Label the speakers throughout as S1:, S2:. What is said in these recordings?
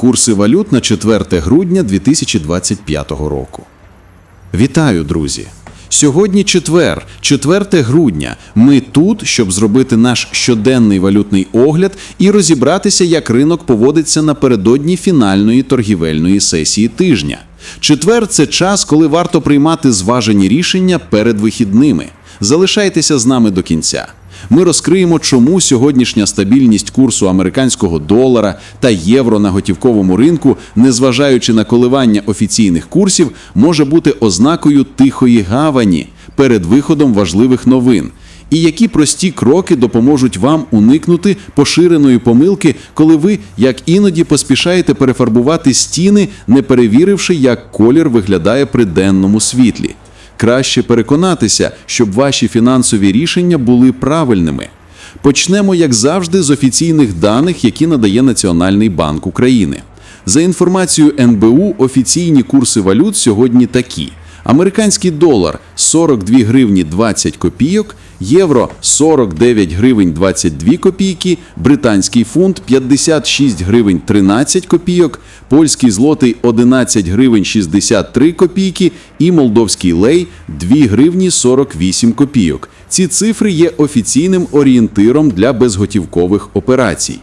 S1: Курси валют на 4 грудня 2025 року. Вітаю, друзі! Сьогодні четвер, 4 грудня. Ми тут, щоб зробити наш щоденний валютний огляд і розібратися, як ринок поводиться напередодні фінальної торгівельної сесії тижня. Четвер це час, коли варто приймати зважені рішення перед вихідними. Залишайтеся з нами до кінця. Ми розкриємо, чому сьогоднішня стабільність курсу американського долара та євро на готівковому ринку, незважаючи на коливання офіційних курсів, може бути ознакою тихої гавані перед виходом важливих новин. І які прості кроки допоможуть вам уникнути поширеної помилки, коли ви, як іноді, поспішаєте перефарбувати стіни, не перевіривши, як колір виглядає при денному світлі. Краще переконатися, щоб ваші фінансові рішення були правильними. Почнемо, як завжди, з офіційних даних, які надає Національний банк України. За інформацією НБУ, офіційні курси валют сьогодні такі: американський долар 42 гривні 20 копійок, євро 49 гривень 22 копійки, британський фунт 56 гривень 13 копійок, польський злотий 11 гривень 63 копійки і молдовський лей 2 гривні 48 копійок. Ці цифри є офіційним орієнтиром для безготівкових операцій.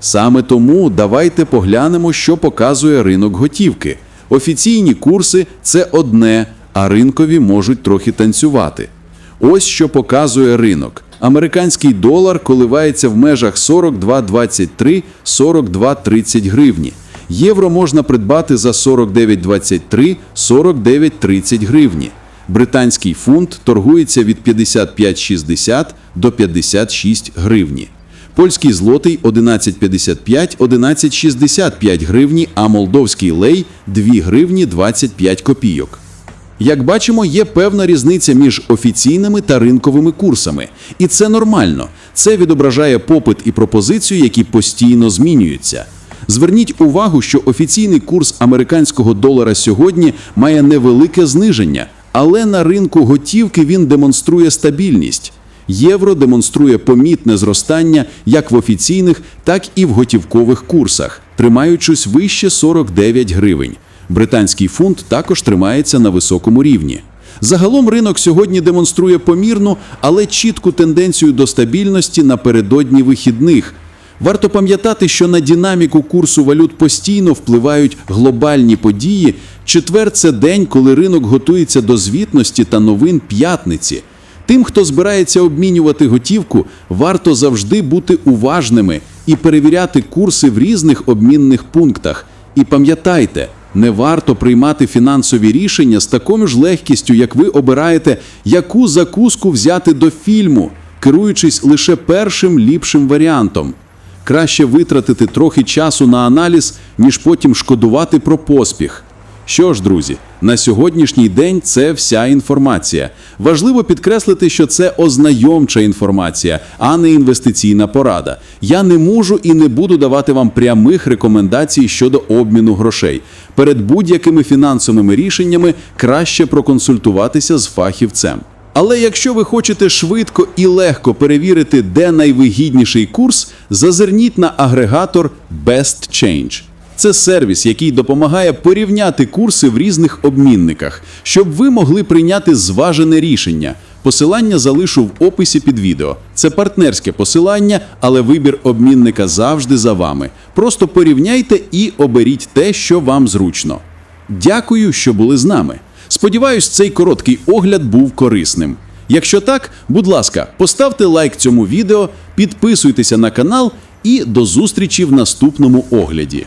S1: Саме тому давайте поглянемо, що показує ринок готівки. Офіційні курси це одне, а ринкові можуть трохи танцювати. Ось що показує ринок. Американський долар коливається в межах 42,23-42,30 гривні. Євро можна придбати за 49,23 49,30 гривні. Британський фунт торгується від 55,60 до 56 гривні. Польський злотий 11,55, 11,65 гривні, а молдовський лей 2 гривні 25 копійок. Як бачимо, є певна різниця між офіційними та ринковими курсами. І це нормально. Це відображає попит і пропозицію, які постійно змінюються. Зверніть увагу, що офіційний курс американського долара сьогодні має невелике зниження, але на ринку готівки він демонструє стабільність. Євро демонструє помітне зростання як в офіційних, так і в готівкових курсах, тримаючись вище 49 гривень. Британський фунт також тримається на високому рівні. Загалом ринок сьогодні демонструє помірну, але чітку тенденцію до стабільності напередодні вихідних. Варто пам'ятати, що на динаміку курсу валют постійно впливають глобальні події. Четвер це день, коли ринок готується до звітності та новин п'ятниці. Тим, хто збирається обмінювати готівку, варто завжди бути уважними і перевіряти курси в різних обмінних пунктах. І пам'ятайте, не варто приймати фінансові рішення з такою ж легкістю, як ви обираєте, яку закуску взяти до фільму, керуючись лише першим ліпшим варіантом. Краще витратити трохи часу на аналіз, ніж потім шкодувати про поспіх. Що ж, друзі, на сьогоднішній день це вся інформація. Важливо підкреслити, що це ознайомча інформація, а не інвестиційна порада. Я не можу і не буду давати вам прямих рекомендацій щодо обміну грошей. Перед будь-якими фінансовими рішеннями краще проконсультуватися з фахівцем. Але якщо ви хочете швидко і легко перевірити, де найвигідніший курс, зазирніть на агрегатор Best Change. Це сервіс, який допомагає порівняти курси в різних обмінниках, щоб ви могли прийняти зважене рішення. Посилання залишу в описі під відео. Це партнерське посилання, але вибір обмінника завжди за вами. Просто порівняйте і оберіть те, що вам зручно. Дякую, що були з нами. Сподіваюсь, цей короткий огляд був корисним. Якщо так, будь ласка, поставте лайк цьому відео, підписуйтеся на канал і до зустрічі в наступному огляді.